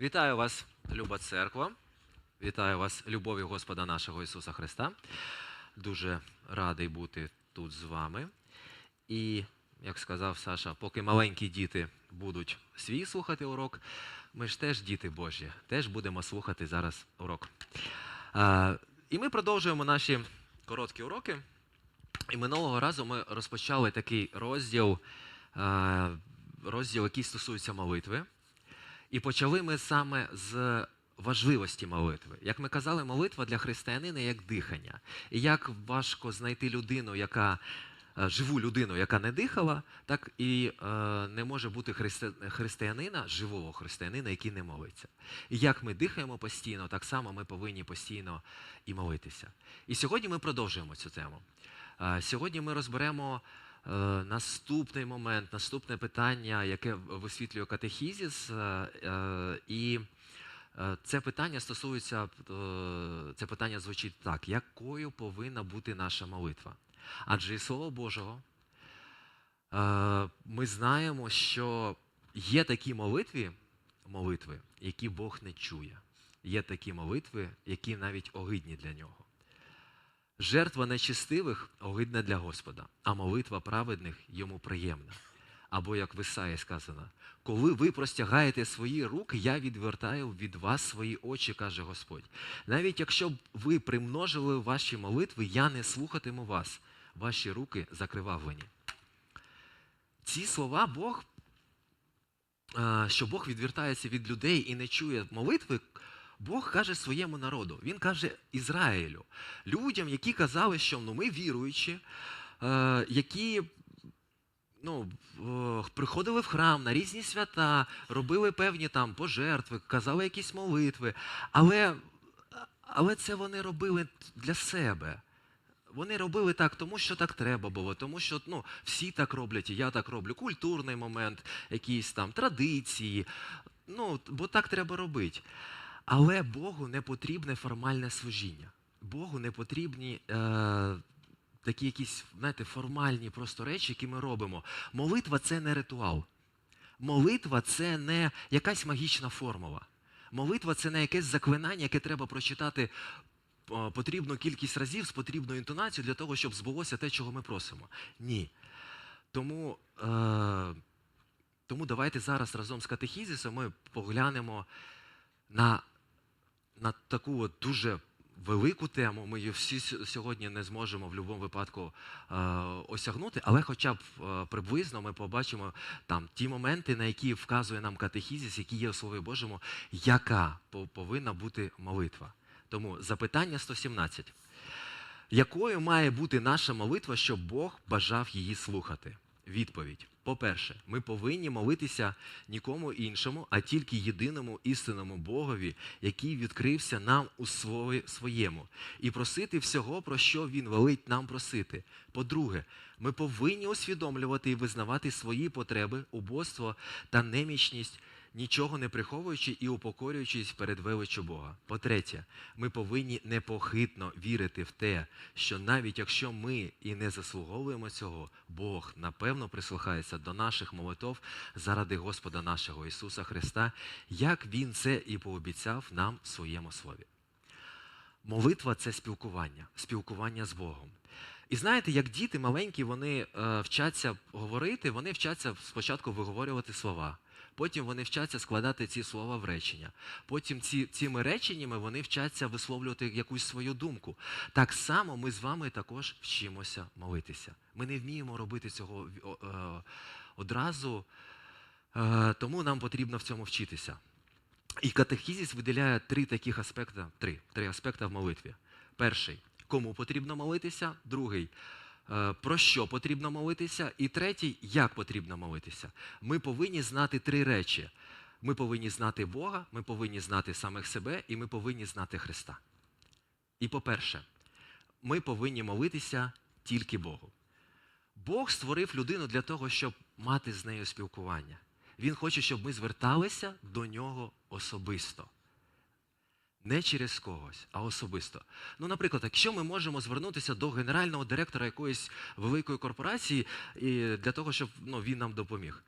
Вітаю вас, люба церква. Вітаю вас, любов'ю Господа нашого Ісуса Христа. Дуже радий бути тут з вами. І, як сказав Саша, поки маленькі діти будуть свій слухати урок, ми ж теж діти Божі, теж будемо слухати зараз урок. А, і ми продовжуємо наші короткі уроки. І минулого разу ми розпочали такий розділ, розділ, який стосується молитви. І почали ми саме з важливості молитви. Як ми казали, молитва для християнина як дихання. І як важко знайти людину, яка е, живу людину, яка не дихала, так і е, не може бути христи- християнина, живого християнина, який не молиться. І як ми дихаємо постійно, так само ми повинні постійно і молитися. І сьогодні ми продовжуємо цю тему. Е, Сьогодні ми розберемо наступний момент, наступне питання, яке висвітлює катехізіс. е, е, І е, це питання стосується, е, це питання звучить так: якою повинна бути наша молитва? Адже із Слова Божого е, ми знаємо, що є такі молитви, молитви, які Бог не чує. Є такі молитви, які навіть огидні для нього. Жертва нечистивих огидна для Господа, а молитва праведних йому приємна. Або, як в Ісаї сказано, коли ви простягаєте свої руки, я відвертаю від вас свої очі, каже Господь. Навіть якщо б ви примножили ваші молитви, я не слухатиму вас, ваші руки закривавлені. Ці слова Бог, що Бог відвертається від людей і не чує молитви, Бог каже своєму народу. Він каже Ізраїлю, людям, які казали, що ну, ми віруючі, е, які ну, приходили в храм на різні свята, робили певні там пожертви, казали якісь молитви, але, але це вони робили для себе. Вони робили так, тому що так треба було, тому що ну, всі так роблять, і я так роблю. Культурний момент, якісь там традиції. Ну, бо так треба робити. Але Богу не потрібне формальне служіння. Богу не потрібні е, такі якісь, знаєте, формальні просто речі, які ми робимо. Молитва це не ритуал. Молитва це не якась магічна формула. Молитва це не якесь заклинання, яке треба прочитати е, потрібну кількість разів з потрібною інтонацією для того, щоб збулося те, чого ми просимо. Ні. Тому, е, тому давайте зараз разом з катехізисом ми поглянемо на, на таку от дуже велику тему. Ми її всі сьогодні не зможемо в будь-якому випадку е, осягнути, але хоча б е, приблизно ми побачимо там ті моменти, на які вказує нам катехізіс, які є у Слові Божому, яка повинна бути молитва. Тому запитання 117. Якою має бути наша молитва, щоб Бог бажав її слухати? Відповідь. По-перше, ми повинні молитися нікому іншому, а тільки єдиному істинному Богові, який відкрився нам у своє- своєму, і просити всього, про що Він велить нам просити. По-друге, ми повинні усвідомлювати і визнавати свої потреби, убоство та немічність, нічого не приховуючи і упокорюючись перед величчю Бога. По-третє, ми повинні непохитно вірити в те, що навіть якщо ми і не заслуговуємо цього, Бог напевно прислухається до наших молитов заради Господа нашого Ісуса Христа, як Він це і пообіцяв нам в своєму слові. Молитва це спілкування, спілкування з Богом. І знаєте, як діти маленькі, вони е, вчаться говорити, вони вчаться спочатку виговорювати слова. Потім вони вчаться складати ці слова в речення. Потім ці, цими реченнями вони вчаться висловлювати якусь свою думку. Так само ми з вами також вчимося молитися. Ми не вміємо робити цього е, одразу, е, тому нам потрібно в цьому вчитися. І катехізіс виділяє три таких аспекти, три, три аспекти в молитві. Перший кому потрібно молитися, другий про що потрібно молитися, і третій як потрібно молитися. Ми повинні знати три речі. Ми повинні знати Бога, ми повинні знати самих себе, і ми повинні знати Христа. І по-перше, ми повинні молитися тільки Богу. Бог створив людину для того, щоб мати з нею спілкування. Він хоче, щоб ми зверталися до нього особисто. Не через когось, а особисто. Ну, наприклад, якщо ми можемо звернутися до генерального директора якоїсь великої корпорації і для того, щоб ну, він нам допоміг.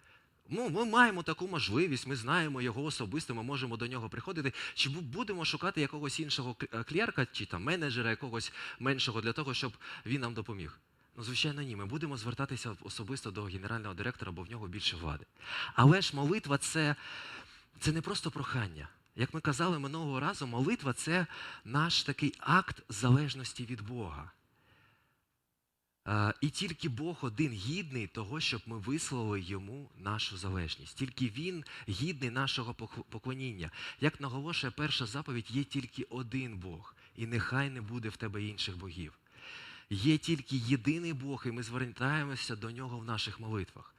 Ну, ми маємо таку можливість, ми знаємо його особисто, ми можемо до нього приходити. Чи будемо шукати якогось іншого е, клерка чи там менеджера, якогось меншого для того, щоб він нам допоміг? Ну, звичайно, ні. Ми будемо звертатися особисто до генерального директора, бо в нього більше влади. Але ж молитва це, це не просто прохання. Як ми казали минулого разу, молитва це наш такий акт залежності від Бога. Е, І тільки Бог один гідний того, щоб ми висловили йому нашу залежність. Тільки Він гідний нашого поклоніння. Як наголошує перша заповідь, є тільки один Бог, і нехай не буде в тебе інших богів. Є тільки єдиний Бог, і ми звертаємося до нього в наших молитвах.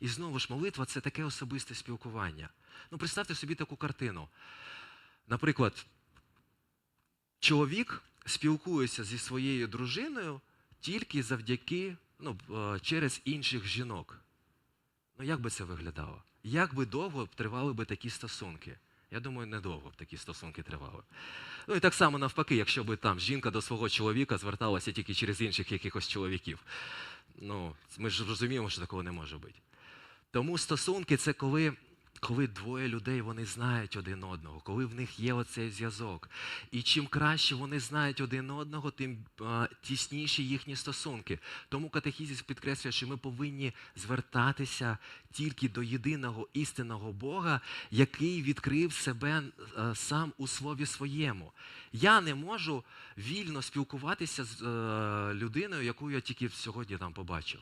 І знову ж молитва це таке особисте спілкування. Ну, представте собі таку картину. Наприклад, чоловік спілкується зі своєю дружиною тільки завдяки ну, е, через інших жінок. Ну, як би це виглядало? Як би довго тривали би такі стосунки? Я думаю, недовго б такі стосунки тривали. Ну і так само навпаки, якщо б там жінка до свого чоловіка зверталася тільки через інших якихось чоловіків. Ну, ми ж розуміємо, що такого не може бути. Тому стосунки це коли, коли двоє людей вони знають один одного, коли в них є оцей зв'язок. І чим краще вони знають один одного, тим а, тісніші їхні стосунки. Тому катехізіс підкреслює, що ми повинні звертатися тільки до єдиного істинного Бога, який відкрив себе е, сам у слові своєму. Я не можу вільно спілкуватися з е, людиною, яку я тільки сьогодні там побачив.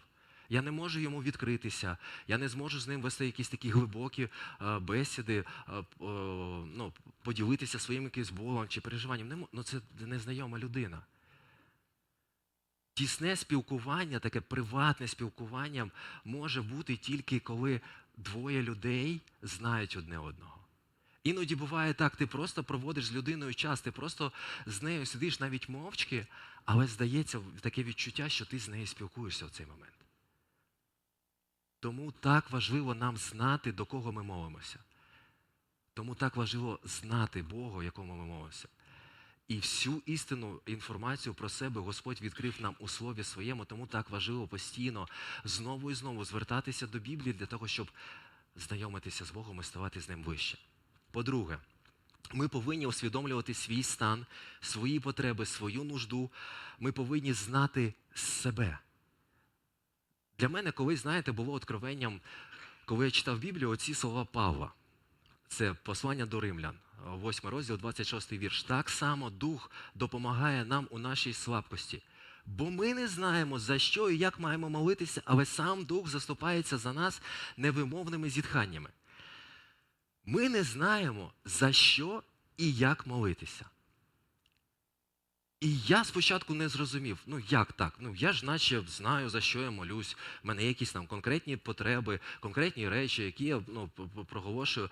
Я не можу йому відкритися, я не зможу з ним вести якісь такі глибокі е, бесіди, е, е, ну, поділитися своїм якимось болем чи переживанням. Ну, це незнайома людина. Тісне спілкування, таке приватне спілкування може бути тільки коли двоє людей знають одне одного. Іноді буває так, ти просто проводиш з людиною час, ти просто з нею сидиш навіть мовчки, але здається таке відчуття, що ти з нею спілкуєшся в цей момент. Тому так важливо нам знати, до кого ми молимося. Тому так важливо знати Бога, якому ми молимося. І всю істинну інформацію про себе Господь відкрив нам у Слові Своєму, тому так важливо постійно знову і знову звертатися до Біблії для того, щоб знайомитися з Богом і ставати з ним вище. По-друге, ми повинні усвідомлювати свій стан, свої потреби, свою нужду. Ми повинні знати себе. Для мене колись, знаєте, було откровенням, коли я читав Біблію, оці слова Павла. Це послання до римлян, 8 розділ, 26 вірш. Так само Дух допомагає нам у нашій слабкості. Бо ми не знаємо, за що і як маємо молитися, але сам Дух заступається за нас невимовними зітханнями. Ми не знаємо, за що і як молитися. І я спочатку не зрозумів, ну як так? Ну я ж наче знаю, за що я молюсь. У мене якісь там конкретні потреби, конкретні речі, які я ну, проголошую.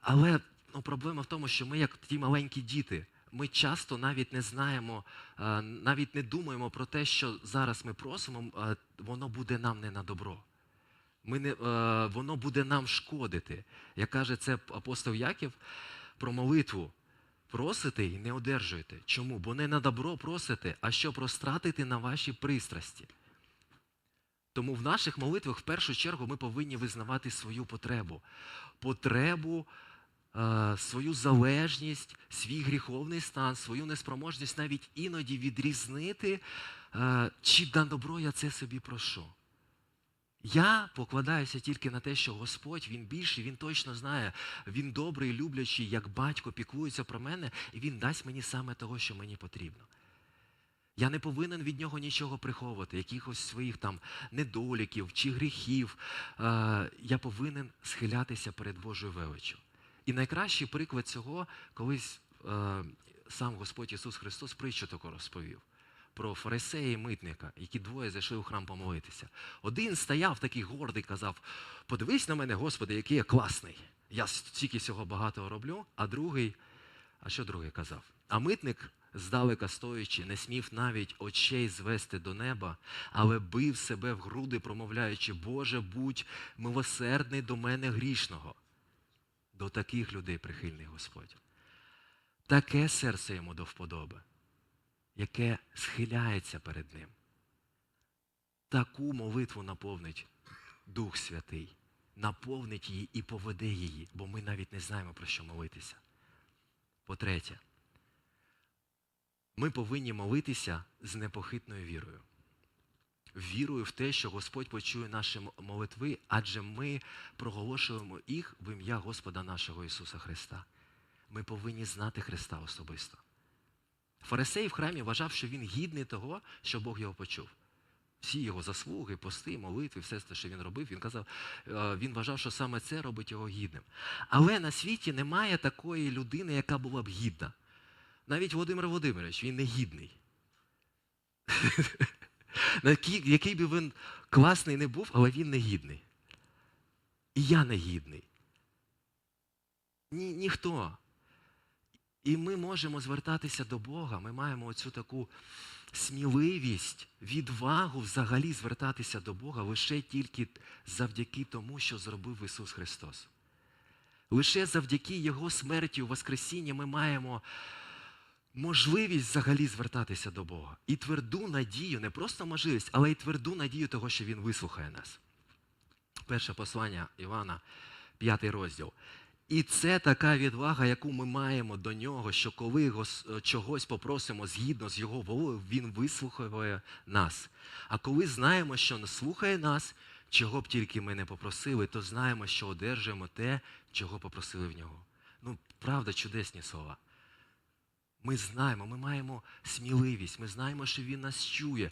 Але ну, проблема в тому, що ми, як ті маленькі діти, ми часто навіть не знаємо, навіть не думаємо про те, що зараз ми просимо, а, воно буде нам не на добро. Ми не, е, воно буде нам шкодити. Як каже це апостол Яків про молитву. Просите і не одержуєте. Чому? Бо не на добро просите, а щоб розтратити на ваші пристрасті. Тому в наших молитвах в першу чергу ми повинні визнавати свою потребу. Потребу, е, свою залежність, свій гріховний стан, свою неспроможність навіть іноді відрізнити, е, чи на добро я це собі прошу. Я покладаюся тільки на те, що Господь Він більший, Він точно знає, Він добрий, люблячий, як батько піклується про мене, і Він дасть мені саме того, що мені потрібно. Я не повинен від нього нічого приховувати, якихось своїх там недоліків чи гріхів. Е, я повинен схилятися перед Божою величчю. І найкращий приклад цього колись е, сам Господь Ісус Христос притчу таку розповів про фарисея і митника, які двоє зайшли у храм помолитися. Один стояв такий гордий, казав: подивись на мене, Господи, який я класний. Я стільки всього багатого роблю, а другий, а що другий казав? А митник, здалека стоячи, не смів навіть очей звести до неба, але бив себе в груди, промовляючи, Боже, будь милосердний до мене грішного. До таких людей прихильний Господь. Таке серце йому до вподоби, яке схиляється перед ним. Таку молитву наповнить Дух Святий. наповнить її і поведе її, бо ми навіть не знаємо, про що молитися. По-третє, ми повинні молитися з непохитною вірою. Вірою в те, що Господь почує наші молитви, адже ми проголошуємо їх в ім'я Господа нашого Ісуса Христа. Ми повинні знати Христа особисто. Фарисей в храмі вважав, що він гідний того, що Бог його почув. Всі його заслуги, пости, молитви, все те, що він робив, він казав, е, він вважав, що саме це робить його гідним. Але на світі немає такої людини, яка була б гідна. Навіть Володимир Володимирович, він не гідний. Який, би він класний не був, але він не гідний. І я не гідний. Ні, ніхто. І ми можемо звертатися до Бога. Ми маємо оцю таку сміливість, відвагу взагалі звертатися до Бога лише тільки завдяки тому, що зробив Ісус Христос. Лише завдяки Його смерті у Воскресінні ми маємо можливість взагалі звертатися до Бога. І тверду надію, не просто можливість, але й тверду надію того, що Він вислухає нас. Перше послання Івана, п'ятий розділ. І це така відвага, яку ми маємо до нього, що коли чогось попросимо згідно з його волею, він вислухає нас. А коли знаємо, що не слухає нас, чого б тільки ми не попросили, то знаємо, що одержуємо те, чого попросили в нього. Ну, правда, чудесні слова. Ми знаємо, ми маємо сміливість, ми знаємо, що Він нас чує.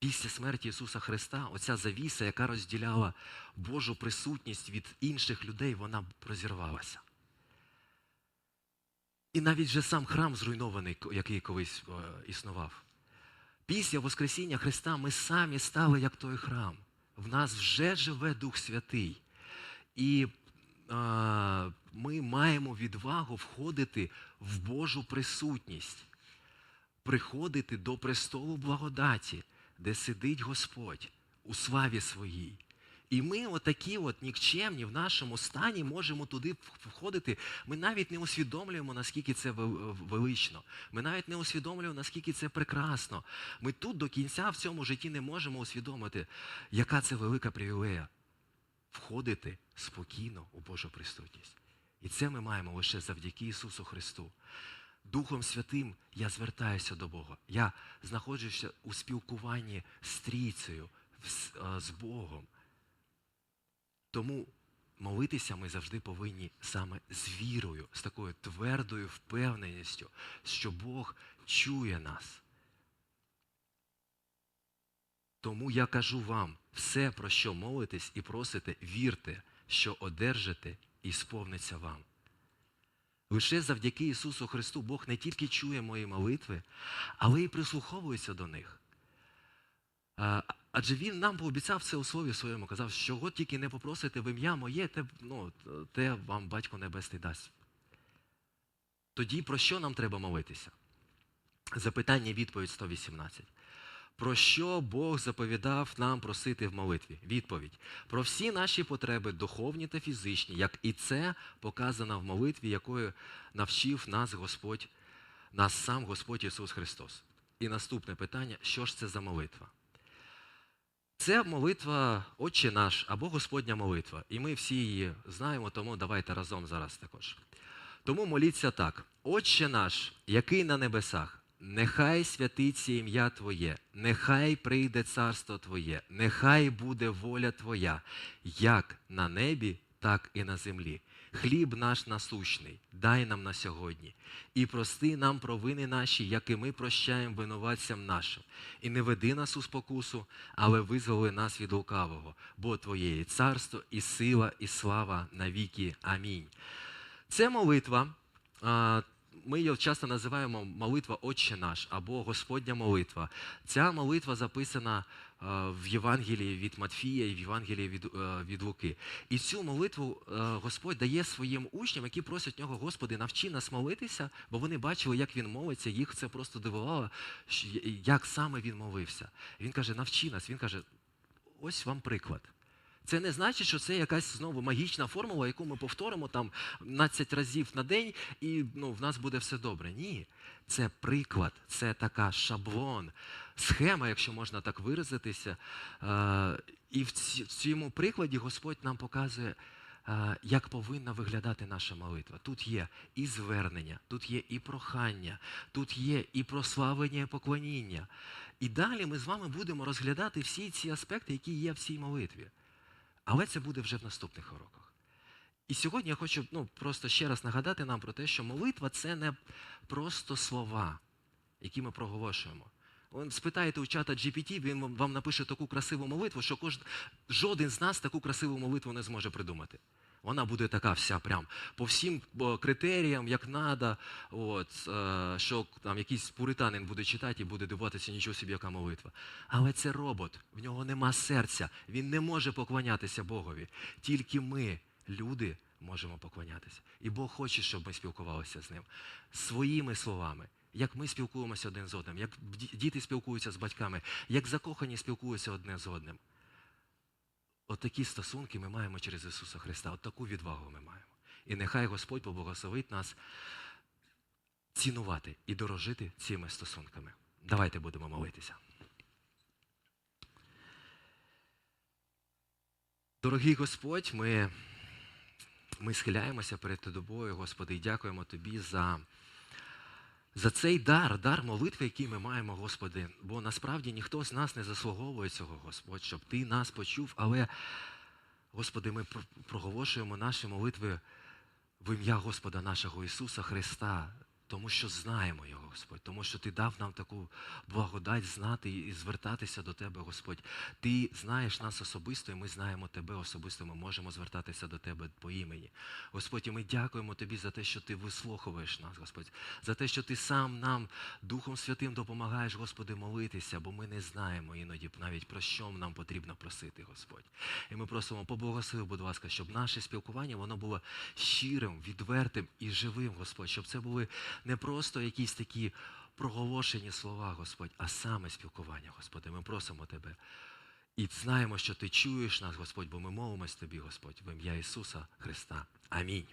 Після смерті Ісуса Христа, оця завіса, яка розділяла Божу присутність від інших людей, вона розірвалася. І навіть же сам храм зруйнований, який колись е, існував. Після Воскресіння Христа ми самі стали як той храм. В нас вже живе Дух Святий. І е, ми маємо відвагу входити в Божу присутність, приходити до престолу благодаті, де сидить Господь у славі своїй. І ми, отакі от нікчемні в нашому стані, можемо туди входити. Ми навіть не усвідомлюємо, наскільки це велично. Ми навіть не усвідомлюємо, наскільки це прекрасно. Ми тут до кінця в цьому житті не можемо усвідомити, яка це велика привілея входити спокійно у Божу присутність. І це ми маємо лише завдяки Ісусу Христу. Духом Святим я звертаюся до Бога. Я знаходжуся у спілкуванні з трійцею, з, е, з Богом. Тому молитися ми завжди повинні саме з вірою, з такою твердою впевненістю, що Бог чує нас. Тому я кажу вам, все, про що молитесь і просите, вірте, що одержите і сповниться вам. Лише завдяки Ісусу Христу Бог не тільки чує мої молитви, але й прислуховується до них. Адже Він нам пообіцяв це у слові своєму, казав, що чого тільки не попросите в ім'я моє, те, ну, те вам Батько Небесний дасть. Тоді про що нам треба молитися? Запитання відповідь 118. Про що Бог заповідав нам просити в молитві? Відповідь. Про всі наші потреби, духовні та фізичні, як і це показано в молитві, якою навчив нас Господь, нас сам Господь Ісус Христос. І наступне питання: що ж це за молитва? Це молитва Отче наш або Господня молитва. І ми всі її знаємо, тому давайте разом зараз також. Тому моліться так: Отче наш, який на небесах, нехай святиться ім'я Твоє, нехай прийде царство Твоє, нехай буде воля Твоя, як на небі, так і на землі. Хліб наш насущний, дай нам на сьогодні, і прости нам провини наші, як і ми прощаємо винуватцям нашим. І не веди нас у спокусу, але визволи нас від лукавого, бо Твоє є царство, і сила, і слава навіки. Амінь. Це молитва. Ми її часто називаємо молитва Отче наш або Господня молитва. Ця молитва записана в Євангелії від Матфія і в Євангелії від, е, від Луки. І цю молитву е, Господь дає своїм учням, які просять нього, Господи, навчи нас молитися, бо вони бачили, як він молиться, їх це просто дивувало, як саме він молився. Він каже, навчи нас. Він каже, ось вам приклад. Це не значить, що це якась знову магічна формула, яку ми повторимо там 12 разів на день, і ну, в нас буде все добре. Ні. Це приклад, це така шаблон, схема, якщо можна так виразитися, е, І в цьому прикладі Господь нам показує, е, як повинна виглядати наша молитва. Тут є і звернення, тут є і прохання, тут є і прославлення, і поклоніння. І далі ми з вами будемо розглядати всі ці аспекти, які є в цій молитві. Але це буде вже в наступних уроках. І сьогодні я хочу ну, просто ще раз нагадати нам про те, що молитва це не просто слова, які ми проголошуємо. Вон спитаєте у чата GPT, він вам- напише таку красиву молитву, що кож... жоден з нас таку красиву молитву не зможе придумати. Вона буде така вся прям по всім критеріям, як надо, от, е, що там якийсь пуританин буде читати і буде дивуватися, нічого собі, яка молитва. Але це робот, в нього нема серця, він не може поклонятися Богові. Тільки ми, люди, можемо поклонятися. І Бог хоче, щоб ми спілкувалися з ним своїми словами. Як ми спілкуємося один з одним, як діти спілкуються з батьками, як закохані спілкуються одне з одним. От стосунки ми маємо через Ісуса Христа, от таку відвагу ми маємо. І нехай Господь поблагословить нас цінувати і дорожити цими стосунками. Давайте будемо молитися. Дорогий Господь, ми, ми схиляємося перед Тобою, Господи, і дякуємо Тобі за, за цей дар, дар молитви, який ми маємо, Господи. Бо насправді ніхто з нас не заслуговує цього, Господь, щоб Ти нас почув, але, Господи, ми проголошуємо наші молитви в ім'я Господа нашого Ісуса Христа, тому що знаємо Його, Господь, тому що Ти дав нам таку благодать знати і звертатися до Тебе, Господь. Ти знаєш нас особисто, і ми знаємо Тебе особисто. Ми можемо звертатися до Тебе по імені. Господь, і ми дякуємо Тобі за те, що Ти вислуховуєш нас, Господь, за те, що Ти сам нам Духом Святим допомагаєш, Господи, молитися, бо ми не знаємо іноді навіть про що нам потрібно просити, Господь. І ми просимо, поблагослови, будь ласка, щоб наше спілкування воно було щирим, відвертим і живим, Господь, щоб це були не просто якісь такі проголошені слова, Господь, а саме спілкування, Господи. Ми просимо Тебе. І знаємо, що Ти чуєш нас, Господь, бо ми молимось Тобі, Господь, в ім'я Ісуса Христа. Амінь.